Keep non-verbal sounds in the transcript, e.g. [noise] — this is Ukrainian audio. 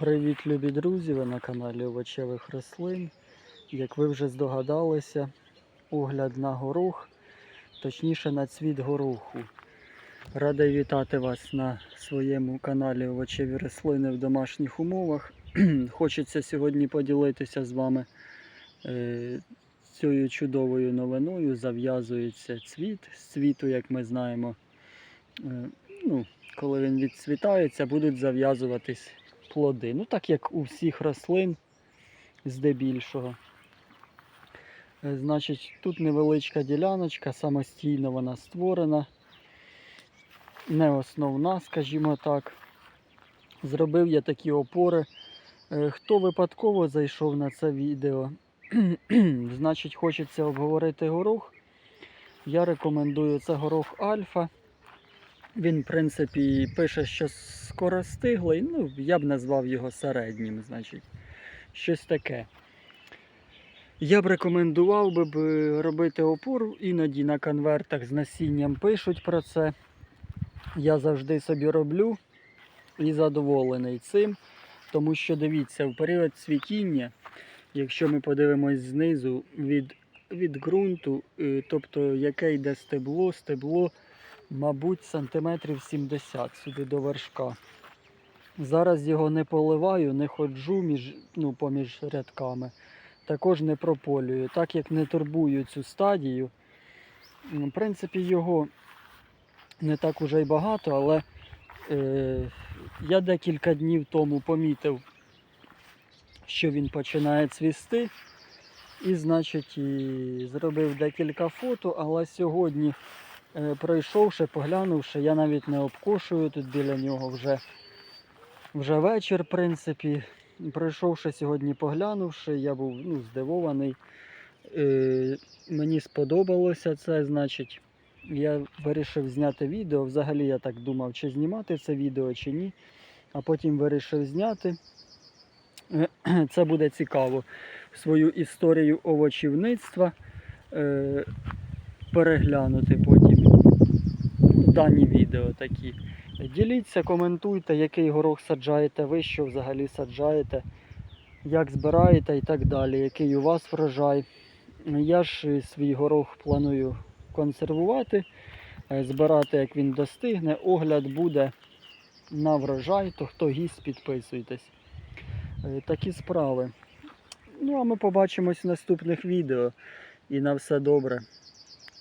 Привіт, любі друзі! Ви на каналі Овочевих рослин. Як ви вже здогадалися, огляд на горох, точніше на цвіт гороху. Радий вітати вас на своєму каналі Овочеві рослини в домашніх умовах. [clears throat] Хочеться сьогодні поділитися з вами е, цією чудовою новиною. Зав'язується цвіт. З цвіту, як ми знаємо, е, ну, коли він відцвітається, будуть зав'язуватись плоди. Ну, так як у всіх рослин здебільшого. Е, Значить, тут невеличка діляночка, самостійно вона створена. Не основна, скажімо так. Зробив я такі опори. Е, Хто випадково зайшов на це відео, [clears throat] значить хочеться обговорити горох. Я рекомендую це горох Альфа. Він, в принципі, пише, що скоростиглий, ну, я б назвав його середнім, значить, щось таке. Я б рекомендував би робити опор, іноді на конвертах з насінням пишуть про це. Я завжди собі роблю і задоволений цим, тому що дивіться, в період цвітіння, якщо ми подивимось знизу від, від ґрунту, е, тобто яке йде стебло, стебло мабуть, сантиметрів 70 сюди до вершка. Зараз його не поливаю, не ходжу між, ну, поміж рядками. Також не прополюю, так як не турбую цю стадію. В принципі, його не так уже й багато, але е, я декілька днів тому помітив, що він починає цвісти. І, значить, і зробив декілька фото, але сьогодні пройшовши, поглянувши, я навіть не обкошую тут біля нього вже, вже вечір, в принципі. Пройшовши сьогодні, поглянувши, я був ну, здивований. Е, мені сподобалося це, значить, я вирішив зняти відео. Взагалі я так думав, чи знімати це відео, чи ні. А потім вирішив зняти. Е, [clears throat] Це буде цікаво. Свою історію овочівництва е, переглянути дані відео такі. Діліться, коментуйте, який горох саджаєте ви, що взагалі саджаєте, як збираєте і так далі, який у вас врожай. Я ж свій горох планую консервувати, е, збирати, як він достигне. Огляд буде на врожай, то хто гість, підписуйтесь. Е, Такі справи. Ну, а ми побачимось в наступних відео. І на все добре.